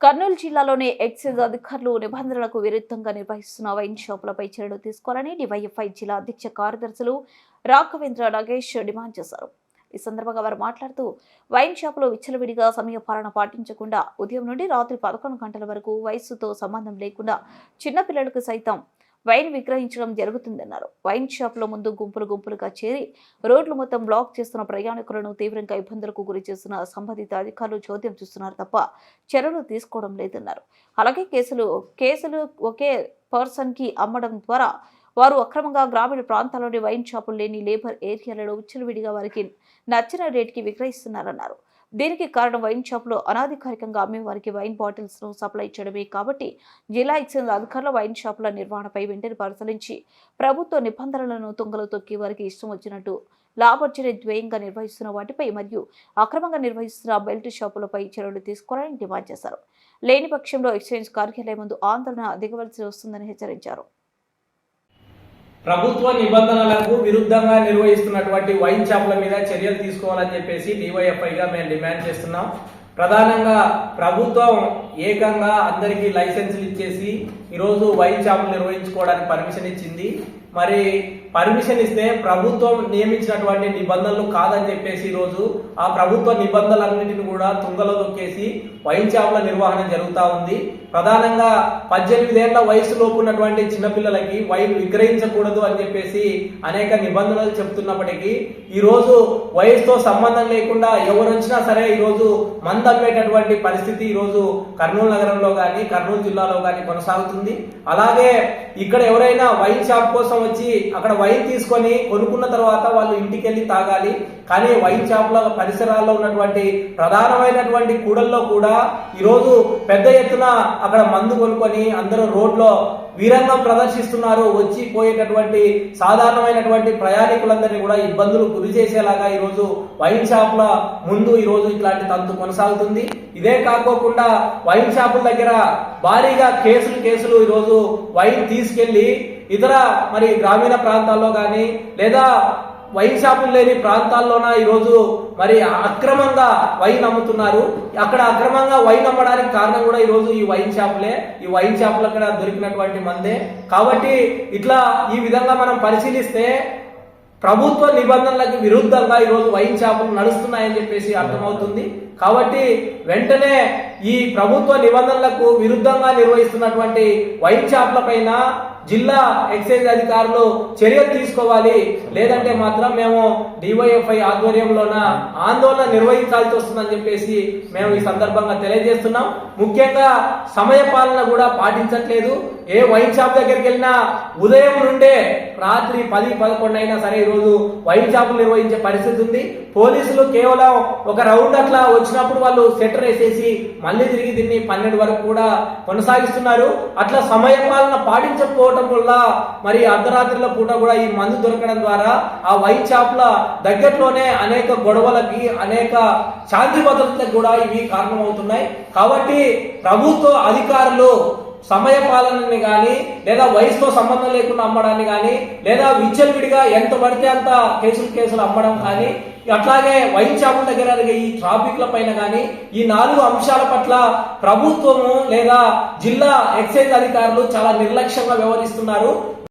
కర్నూలు జిల్లాలోని ఎక్సైజ్ అధికారులు నిబంధనలకు విరుద్ధంగా నిర్వహిస్తున్న వైన్ షాపులపై చర్యలు తీసుకోవాలని డివైఎఫ్ఐ జిల్లా అధ్యక్ష కార్యదర్శులు రాఘవేంద్ర నాగేష్ డిమాండ్ చేశారు. ఈ సందర్భంగా వారు మాట్లాడుతూ వైన్ షాపులో విచ్చలవిడిగా సమయపాలన పాటించకుండా ఉదయం నుండి రాత్రి పదకొండు గంటల వరకు వయస్సుతో సంబంధం లేకుండా చిన్నపిల్లలకు సైతం వైన్ విక్రయించడం జరుగుతుందన్నారు. వైన్ షాప్లో ముందు గుంపులు గుంపులుగా చేరి రోడ్లు మొత్తం బ్లాక్ చేస్తున్న ప్రయాణికులను తీవ్రంగా ఇబ్బందులకు గురి చేస్తున్న సంబంధిత అధికారులు చోద్యం చూస్తున్నారు తప్ప చర్యలు తీసుకోవడం లేదన్నారు. అలాగే కేసులు కేసులు ఒకే పర్సన్కి అమ్మడం ద్వారా వారు అక్రమంగా గ్రామీణ ప్రాంతాల్లోని వైన్ షాపులు లేని లేబర్ ఏరియాలలో విచ్చలవిడిగా వారికి నచ్చిన రేటుకి విక్రయిస్తున్నారన్నారు. దీనికి కారణం వైన్ షాపులో అనాధికారికంగా అమ్మే వారికి వైన్ బాటిల్స్ను సప్లై చేయడమే కాబట్టి జిల్లా ఎక్సైజ్ అధికారులు వైన్ షాపుల నిర్వహణపై వెంటనే పరిశీలించి ప్రభుత్వ నిబంధనలను తుంగలు తొక్కి వారికి ఇష్టం వచ్చినట్టు లాభర్జన ద్వయంగా నిర్వహిస్తున్న వాటిపై మరియు అక్రమంగా నిర్వహిస్తున్న బెల్ట్ షాపులపై చర్యలు తీసుకోవాలని డిమాండ్ చేశారు. లేని పక్షంలో ఎక్స్చేంజ్ కార్యాలయం ముందు ఆందోళన దిగవలసి వస్తుందని హెచ్చరించారు. ప్రభుత్వ నిబంధనలకు విరుద్ధంగా నిర్వహిస్తున్నటువంటి వైన్ షాపుల మీద చర్యలు తీసుకోవాలని చెప్పేసి డివైఎఫ్ఐగా మేము డిమాండ్ చేస్తున్నాం. ప్రధానంగా ప్రభుత్వం ఏకంగా అందరికీ లైసెన్సులు ఇచ్చేసి ఈరోజు వైన్ షాపులు నిర్వహించుకోవడానికి పర్మిషన్ ఇచ్చింది. మరి పర్మిషన్ ఇస్తే ప్రభుత్వం నియమించినటువంటి నిబంధనలు కాదని చెప్పేసి ఈరోజు ఆ ప్రభుత్వ నిబంధనలన్నింటిని కూడా తుంగలో దొక్కేసి వైన్ షాపుల నిర్వహణ జరుగుతూ ఉంది. ప్రధానంగా పద్దెనిమిదేళ్ళ వయసులోపు ఉన్నటువంటి చిన్నపిల్లలకి వైన్ విక్రయించకూడదు అని చెప్పేసి అనేక నిబంధనలు చెప్తున్నప్పటికీ ఈరోజు వయసుతో సంబంధం లేకుండా ఎవరు వచ్చినా సరే ఈరోజు మంద అమ్మేటటువంటి పరిస్థితి ఈ రోజు కర్నూలు నగరంలో కానీ కర్నూలు జిల్లాలో కానీ కొనసాగుతుంది. అలాగే ఇక్కడ ఎవరైనా వైన్ షాప్ కోసం వచ్చి అక్కడ వైన్ తీసుకొని కొనుక్కున్న తర్వాత వాళ్ళు ఇంటికి వెళ్ళి తాగాలి. కానీ వైన్ షాప్ల పరిసరాల్లో ఉన్నటువంటి ప్రధానమైనటువంటి కూడల్లో కూడా ఈరోజు పెద్ద ఎత్తున అక్కడ మందు కొనుక్కొని అందరూ రోడ్లో వీరంగం ప్రదర్శిస్తున్నారు వచ్చి పోయేటటువంటి సాధారణమైనటువంటి ప్రయాణికులందరినీ కూడా ఇబ్బందులు గురి చేసేలాగా ఈరోజు వైన్ షాపుల ముందు ఈరోజు ఇట్లాంటి తంతు కొనసాగుతుంది. ఇదే కాకోకుండా వైన్ షాపుల దగ్గర భారీగా కేసులు కేసులు ఈరోజు వైన్ తీసుకెళ్ళి ఇతర మరి గ్రామీణ ప్రాంతాల్లో కానీ లేదా వైన్ షాపులు లేని ప్రాంతాల్లోన ఈరోజు మరి అక్రమంగా వైన్ అమ్ముతున్నారు. అక్కడ అక్రమంగా వైన్ అమ్మడానికి కారణం కూడా ఈరోజు ఈ వైన్ షాపులే. ఈ వైన్ షాపులు అక్కడ దొరికినటువంటి మందే. కాబట్టి ఇట్లా ఈ విధంగా మనం పరిశీలిస్తే ప్రభుత్వ నిబంధనలకు విరుద్ధంగా ఈరోజు వైన్ షాపులు నడుస్తున్నాయని చెప్పేసి అర్థమవుతుంది. కాబట్టి వెంటనే ఈ ప్రభుత్వ నిబంధనలకు విరుద్ధంగా నిర్వహిస్తున్నటువంటి వైన్ షాప్ల పైన జిల్లా ఎక్సైజ్ అధికారులు చర్యలు తీసుకోవాలి. లేదంటే మాత్రం మేము డివైఎఫ్ఐ ఆధ్వర్యంలోన ఆందోళన నిర్వహించాల్సి వస్తుందని చెప్పేసి మేము ఈ సందర్భంగా తెలియజేస్తున్నాం. ముఖ్యంగా సమయ పాలన కూడా పాటించట్లేదు. ఏ వైన్ షాప్ దగ్గరికి వెళ్ళినా ఉదయం నుండే రాత్రి పది పదకొండు అయినా సరే ఈరోజు వైన్ షాపులు నిర్వహించే పరిస్థితి ఉంది. పోలీసులు కేవలం ఒక రౌండ్ అట్లా వచ్చి వచ్చినప్పుడు వాళ్ళు సెటర్ వేసేసి మళ్ళీ తిరిగి దీన్ని పన్నెండు వరకు కూడా కొనసాగిస్తున్నారు. అట్లా సమయ పాలన వల్ల మరి అర్ధరాత్రుల పూట కూడా ఈ మందు దొరకడం ద్వారా ఆ వైన్ షాప్ల దగ్గరలోనే అనేక గొడవలకి అనేక శాంతి భద్రతలకు కూడా ఇవి కారణమవుతున్నాయి. కాబట్టి ప్రభుత్వ అధికారులు సమయ పాలనని కానీ లేదా వయసుతో సంబంధం లేకుండా అమ్మడాన్ని కానీ లేదా విచ్చలవిడిగా ఎంత పడితే అంత కేసులు కేసులు అమ్మడం కానీ అట్లాగే వైన్ షాపుల దగ్గర ఈ ట్రాఫిక్ల పైన కానీ ఈ నాలుగు అంశాల పట్ల ప్రభుత్వము లేదా జిల్లా ఎక్సైజ్ అధికారులు చాలా నిర్లక్ష్యంగా వ్యవహరిస్తున్నారు.